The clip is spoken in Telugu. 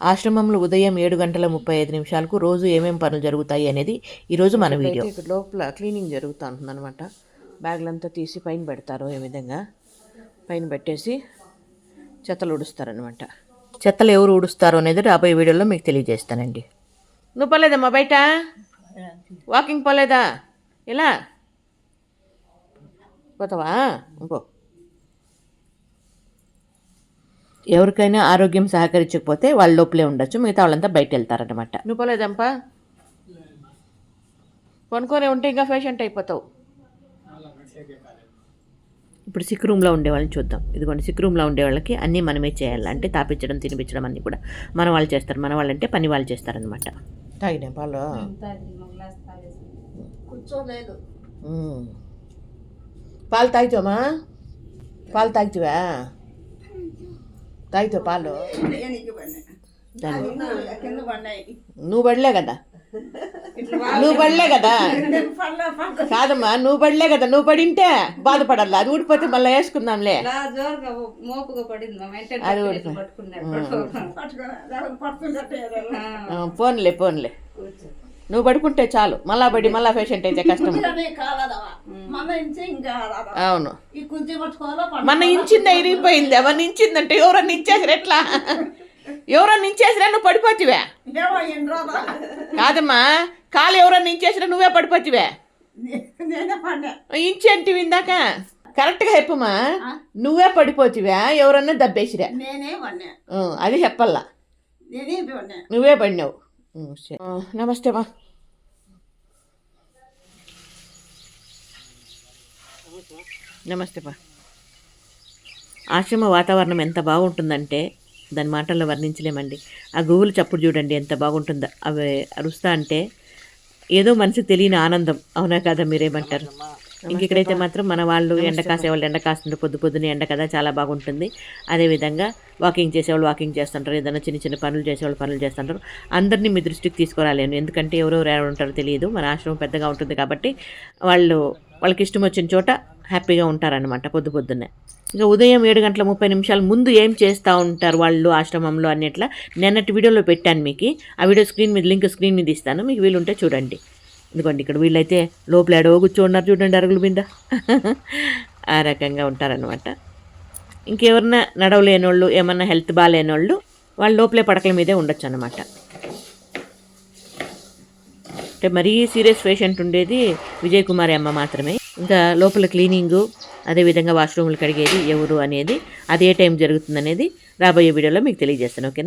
ఆశ్రమంలో ఉదయం ఏడు గంటల ముప్పై ఐదు నిమిషాలకు రోజు ఏమేం పనులు జరుగుతాయి అనేది ఈరోజు మన వీడియో. ఇక్కడ లోపల క్లీనింగ్ జరుగుతూ ఉంటుంది అనమాట బ్యాగులంతా తీసి పైన పెడతారు ఈ విధంగా. పైన పెట్టేసి చెత్తలు ఉడుస్తారనమాట చెత్తలు ఎవరు ఊడుస్తారో అనేది రాబోయే వీడియోలో మీకు తెలియజేస్తానండి. నువ్వు పోలేదమ్మా బయట? వాకింగ్ పోలేదా? ఎలా? పోతావా? ఇంకో. ఎవరికైనా ఆరోగ్యం సహకరించకపోతే వాళ్ళ లోపలే ఉండొచ్చు. మిగతా వాళ్ళంతా బయట వెళ్తారనమాట నువ్వు పోలేదంపా కొనుక్కొని ఉంటే ఇంకా పేషెంట్ అయిపోతావు. ఇప్పుడు సిక్ రూమ్లో ఉండే వాళ్ళని చూద్దాం. ఇదిగోండి సిక్ రూమ్లో ఉండే వాళ్ళకి అన్నీ మనమే చేయాలి. అంటే తాపించడం తినిపించడం అన్నీ కూడా మన వాళ్ళు చేస్తారు. మన వాళ్ళు అంటే పని వాళ్ళు చేస్తారనమాట తాగినా పాలు? కూర్చోలేదు. పాలు తాగుతామా పాలు తాగుతావా? తాగుతావు పాలు. నువ్వు పడలే కదా. నువ్వు పడలే కదా. కాదమ్మా నువ్వు పడలే కదా. నువ్వు పడింటే బాధపడాలి. అది ఊడిపోతే మళ్ళీ వేసుకుందాంలే. అది ఆ, పోన్లే పోన్లే నువ్వు పడుకుంటే చాలు. మళ్ళా పడి మళ్ళా పేషెంట్ అయితే కష్టం. అవును. మన ఇంచింది ఇరిగిపోయింది. ఎవరిని ఇంచిందంటే ఎవరన్నా ఇచ్చేసారు ఎట్లా? ఎవరన్నా ఇంచేసిరా నువ్వు పడిపోతివే. కాదమ్మా. కాలు ఎవరన్నా ఇంచేసిరా నువ్వే పడిపోతివే. ఇంచేంటివి ఇందాక కరెక్ట్గా చెప్పమ్మా. నువ్వే పడిపోతివా. ఎవరన్నా దబ్బేసిరా అది చెప్పల్లా. నువ్వే పడినావు. నమస్తే మా నమస్తే పా ఆశ్రమ వాతావరణం ఎంత బాగుంటుందంటే దాని మాటల్లో వర్ణించలేమండి. ఆ గూగుల్ చప్పుడు చూడండి ఎంత బాగుంటుందో. అవి అరుస్తా అంటే ఏదో మనసు తెలియని ఆనందం. అవునా కదా మీరేమంటారు? ఇంక ఇక్కడైతే మాత్రం మన వాళ్ళు ఎండ కాసే వాళ్ళు ఎండ కాస్తుంటారు పొద్దు పొద్దునే ఎండ కదా చాలా బాగుంటుంది. అదేవిధంగా వాకింగ్ చేసేవాళ్ళు వాకింగ్ చేస్తుంటారు ఏదైనా చిన్న చిన్న పనులు చేసేవాళ్ళు పనులు చేస్తుంటారు. అందరినీ మీ దృష్టికి తీసుకురాలేను. ఎందుకంటే ఎవరెవరు ఎవరు ఉంటారో తెలియదు. మన ఆశ్రమం పెద్దగా ఉంటుంది కాబట్టి వాళ్ళు వాళ్ళకి ఇష్టం వచ్చిన చోట హ్యాపీగా ఉంటారనమాట పొద్దు పొద్దున్నే. ఇంకా ఉదయం ఏడు గంటల ముప్పై నిమిషాల ముందు ఏం చేస్తూ ఉంటారు వాళ్ళు ఆశ్రమంలో అన్నట్లా? నిన్నటి వీడియోలో పెట్టాను మీకు. ఆ వీడియో స్క్రీన్ మీద లింక్ స్క్రీన్ మీద ఇస్తాను. మీకు వీలుంటే చూడండి. ఎందుకండి ఇక్కడ వీళ్ళైతే లోపల ఎడవ కూర్చోన్నారు చూడండి అరుగుల బింద ఆ రకంగా ఉంటారనమాట ఇంకెవరన్నా నడవలేని వాళ్ళు ఏమన్నా హెల్త్ బాగాలేని వాళ్ళు వాళ్ళు లోపలే పడకల మీదే ఉండొచ్చు అనమాట అంటే మరీ సీరియస్ పేషెంట్ ఉండేది విజయ్ కుమారి అమ్మ మాత్రమే. ఇంకా లోపల క్లీనింగు అదేవిధంగా వాష్రూమ్లు కడిగేది ఎవరు అనేది అది ఏ టైం జరుగుతుంది అనేది రాబోయే వీడియోలో మీకు తెలియజేస్తాను ఓకేనా?